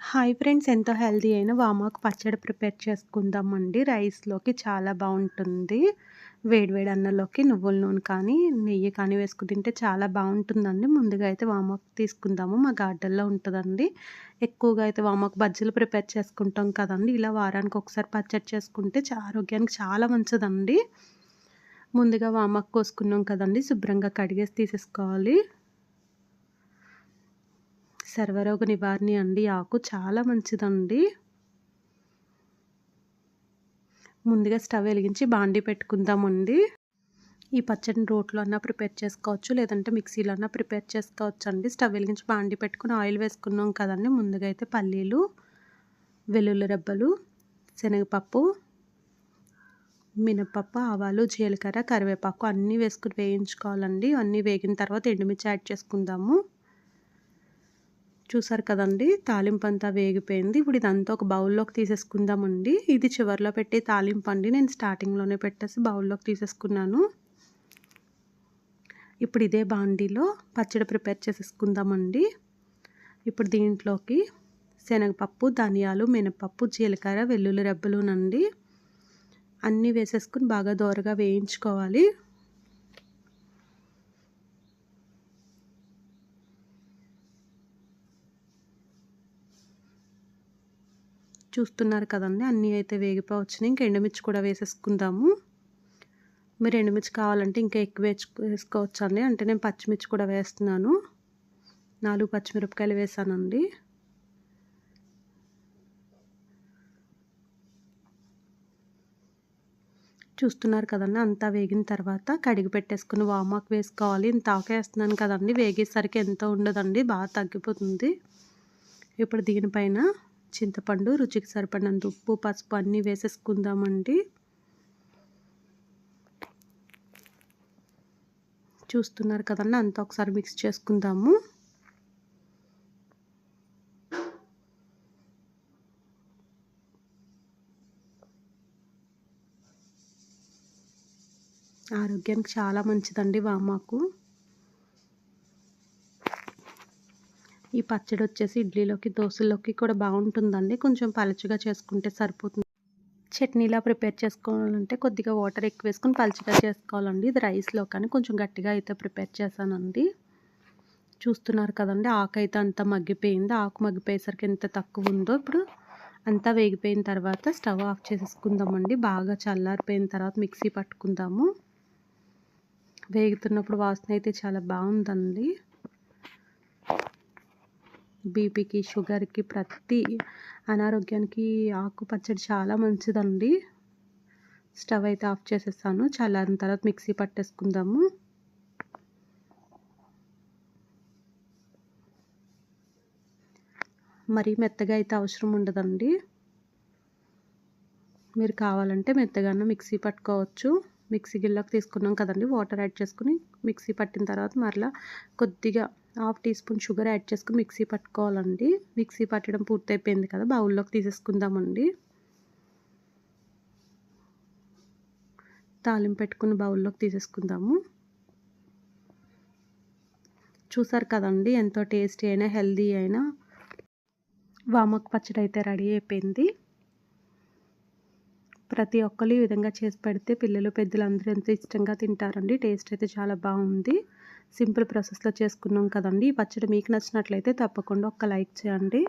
Hi friends ఎంతో healthy అయిన వామాకు పచ్చడి ప్రిపేర్ చేసుకుందామండి. రైస్లోకి చాలా బాగుంటుంది. వేడివేడి అన్నంలోకి నువ్వుల నూనె కానీ నెయ్యి కానీ వేసుకుని తింటే చాలా బాగుంటుందండి. ముందుగా అయితే వామాకు తీసుకుందాము. మా గార్డెన్లో ఉంటుందండి. ఎక్కువగా అయితే వామాకు బజ్జీలు ప్రిపేర్ చేసుకుంటాం కదండి. ఇలా వారానికి ఒకసారి పచ్చడి చేసుకుంటే ఆరోగ్యానికి చాలా మంచిదండి. ముందుగా వామాకు కోసుకున్నాం కదండి. శుభ్రంగా కడిగేసి తీసేసుకోవాలి. సర్వరోగ నివారణ అండి. ఆకు చాలా మంచిదండి. ముందుగా స్టవ్ వెలిగించి బాండి పెట్టుకుందామండి. ఈ పచ్చడిని రోట్లో అన్నా ప్రిపేర్ చేసుకోవచ్చు లేదంటే మిక్సీలో అన్నా ప్రిపేర్ చేసుకోవచ్చు అండి స్టవ్ వెలిగించి బాండి పెట్టుకుని ఆయిల్ వేసుకున్నాం కదండి. ముందుగా అయితే పల్లీలు వెల్లుల్లి రెబ్బలు శనగపప్పు మినపప్పు ఆవాలు జీలకర్ర కరివేపాకు అన్నీ వేసుకుని వేయించుకోవాలండి. అన్నీ వేగిన తర్వాత ఎండుమిర్చి యాడ్ చేసుకుందాము. చూసారు కదండి? తాలింపు అంతా వేగిపోయింది. ఇప్పుడు ఇదంతా ఒక బౌల్లోకి తీసేసుకుందామండి. ఇది చివరిలో పెట్టే తాలింపు అండి. నేను స్టార్టింగ్లోనే పెట్టేసి బౌల్లోకి తీసేసుకున్నాను. ఇప్పుడు ఇదే బాండీలో పచ్చడి ప్రిపేర్ చేసేసుకుందామండి. ఇప్పుడు దీంట్లోకి శనగపప్పు ధనియాలు మినపప్పు జీలకర్ర వెల్లుల్లి రెబ్బలునండి. అన్నీ వేసేసుకుని బాగా దోరగా వేయించుకోవాలి. చూస్తున్నారు కదండి. అన్నీ అయితే వేగిపోవచ్చినాయి ఇంకా ఎండుమిర్చి కూడా వేసేసుకుందాము. మీరు ఎండుమిర్చి కావాలంటే ఇంకా ఎక్కువ వేసుకోవచ్చు అండి అంటే నేను పచ్చిమిర్చి కూడా వేస్తున్నాను. నాలుగు పచ్చిమిరపకాయలు వేసానండి. చూస్తున్నారు కదండి. అంతా వేగిన తర్వాత కడిగి పెట్టేసుకుని వామాకు వేసుకోవాలి. ఇంత ఆకేస్తున్నాను కదండి. వేగేసరికి ఎంత ఉండదండి. బాగా తగ్గిపోతుంది. ఇప్పుడు దీనిపైన చింతపండు రుచికి సరిపడినంత ఉప్పు పసుపు అన్నీ వేసేసుకుందామండి. చూస్తున్నారు కదండి అంతా ఒకసారి మిక్స్ చేసుకుందాము. ఆరోగ్యానికి చాలా మంచిదండి వామాకు ఈ పచ్చడి వచ్చేసి ఇడ్లీలోకి దోశల్లోకి కూడా బాగుంటుందండి. కొంచెం పలచగా చేసుకుంటే సరిపోతుంది. చట్నీలా ప్రిపేర్ చేసుకోవాలంటే కొద్దిగా వాటర్ ఎక్కువ వేసుకొని పలచగా చేసుకోవాలండి. ఇది రైస్లో కానీ కొంచెం గట్టిగా అయితే ప్రిపేర్ చేశానండి. చూస్తున్నారు కదండి ఆకు అయితే అంతా మగ్గిపోయింది. ఆకు మగ్గిపోయేసరికి ఎంత తక్కువ ఉందో ఇప్పుడు అంతా వేగిపోయిన తర్వాత స్టవ్ ఆఫ్ చేసేసుకుందామండి. బాగా చల్లారిపోయిన తర్వాత మిక్సీ పట్టుకుందాము. వేగుతున్నప్పుడు వాసన అయితే చాలా బాగుందండి. బీపీకి షుగర్కి ప్రతి అనారోగ్యానికి ఆకు పచ్చడి చాలా మంచిదండి. స్టవ్ అయితే ఆఫ్ చేసేస్తాను. చల్లారిన తర్వాత మిక్సీ పట్టేసుకుందాము. మరీ మెత్తగా అయితే అవసరం ఉండదండి. మీరు కావాలంటే మెత్తగానే మిక్సీ పట్టుకోవచ్చు. మిక్సీ గిల్లోకి తీసుకున్నాం కదండి వాటర్ యాడ్ చేసుకుని మిక్సీ పట్టిన తర్వాత మరలా కొద్దిగా half teaspoon sugar add చేసుకుని మిక్సీ పట్టుకోవాలండి. మిక్సీ పట్టడం పూర్తయిపోయింది కదా బౌల్లోకి తీసేసుకుందామండి. తాలింపు పెట్టుకుని బౌల్లోకి తీసేసుకుందాము. చూసారు కదండి ఎంతో టేస్టీ అయినా హెల్దీ అయినా. వామక్ పచ్చడి అయితే రెడీ అయిపోయింది. ప్రతి ఒక్కరు ఈ విధంగా చేసి పెడితే పిల్లలు పెద్దలు అందరూ ఎంతో ఇష్టంగా తింటారండి. టేస్ట్ అయితే చాలా బాగుంది. సింపుల్ ప్రాసెస్లో చేసుకున్నాం కదండి. పచ్చడి మీకు నచ్చినట్లయితే తప్పకుండా ఒక లైక్ చేయండి.